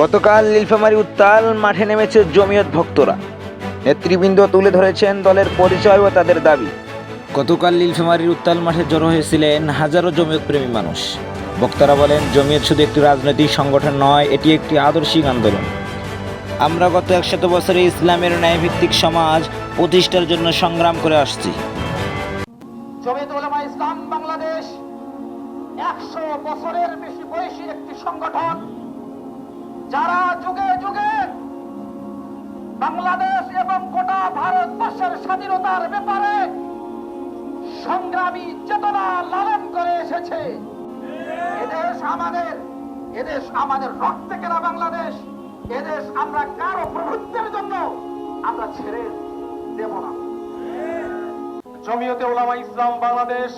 গতকাল নীলফামারী উত্তাল মাঠে নেমেছে জমিয়ত ভক্তরা। নেতৃবৃন্দ তুলে ধরেছেন দলের পরিচয় ও তাদের দাবি। গতকাল নীলফামারীর উত্তাল মাঠে জড়ো হয়েছিলেন হাজারো জমিয়ত প্রেমী মানুষ। বক্তারা বলেন জমিয়ত শুধু একটি রাজনৈতিক সংগঠন নয় এটি একটি আদর্শিক আন্দোলন। আমরা গত একশত বছরে ইসলামের ন্যায়ভিত্তিক সমাজ প্রতিষ্ঠার জন্য সংগ্রাম করে আসছি। ইসলাম বাংলাদেশ একশো বছরের বেশি বয়সী একটি সংগঠন যারা যুগে যুগে বাংলাদেশ এবং গোটা ভারতবর্ষের স্বাধীনতার ব্যাপারে সংগ্রামী চেতনা লালন করে এসেছে এদেশ আমাদের এদেশ আমাদের রক্তে কেনা বাংলাদেশ এদেশ আমরা কারও প্রভুত্বের জন্য আমরা ছেড়ে দেব না। জমিয়তে ওলামা ইসলাম বাংলাদেশ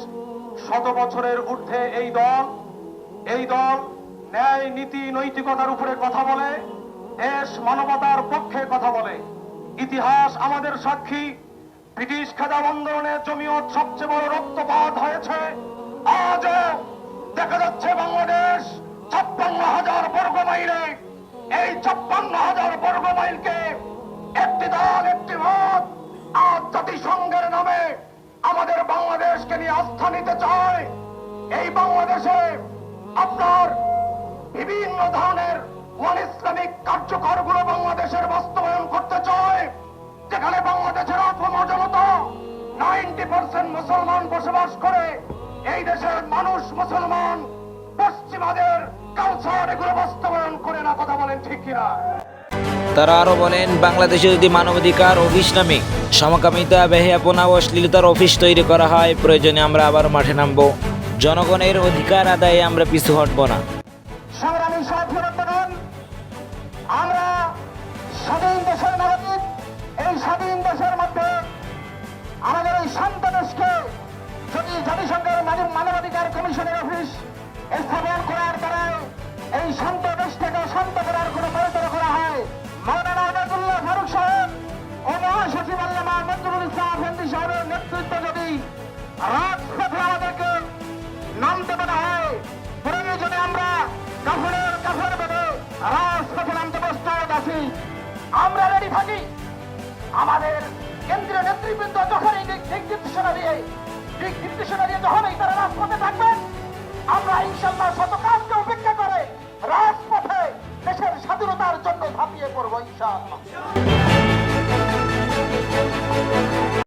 শত বছরের ঊর্ধ্বে এই দল এই দল ন্যায়, নীতি, নৈতিকতার উপরে কথা বলে, দেশ মানবতার পক্ষে কথা বলে। ইতিহাস আমাদের সাক্ষী, ব্রিটিশ খেদা আন্দোলনে জমিয়ত সবচেয়ে বড় রক্তপাত হয়েছে। আজও দেখা যাচ্ছে বাংলাদেশ ছাপ্পান্ন হাজার বর্গ মাইলে। এই ছাপ্পান্ন হাজার বর্গ মাইলকে একটি দল, একটি মত আজ জাতিসংঘের নামে আমাদের বাংলাদেশকে নিয়ে আস্থা নিতে চায়। এই বাংলাদেশে আপনার বিভিন্ন ধরনের ওয়ান ইসলামিক কার্যকরগুলো বাংলাদেশের বাস্তবায়ন করতে চায়, যেখানে বাংলাদেশের অপম নাইনটি পার্সেন্ট মুসলমান বসবাস করে, এই দেশের মানুষ মুসলমান, পশ্চিমাদের কালচার এগুলো বাস্তবায়ন করে না, কথা বলেন ঠিক কিনা? তারা আরও বলেন, বাংলাদেশে যদি মানবাধিকার ও ইসলামিক সমকামিতা, বেহেয়াপনা ও অশ্লীলতার অফিস তৈরি করা হয়, প্রয়োজনে আমরা আবার মাঠে নামবো। জনগণের অধিকার আদায়ে আমরা পিছু হটব না। আমরা স্বাধীন দেশের নাগরিক, এই স্বাধীন দেশের মধ্যে আমাদের এই শান্ত দেশকে যদি জাতিসংঘের মানব- মানবাধিকার কমিশনের অফিস স্থাপন করার দ্বারা এই শান্ত আমরা রেডি থাকি। আমাদের কেন্দ্রীয় নেতৃবৃন্দ যখন এই নির্দেশনা দিয়ে, দিক নির্দেশনা দিয়ে যখনই তারা রাজপথে থাকবেন আমরা ইনশাল্লাহ শতকালকে উপেক্ষা করে রাজপথে দেশের স্বাধীনতার জন্য ঝাঁপিয়ে পড়ব ইনশাল্লাহ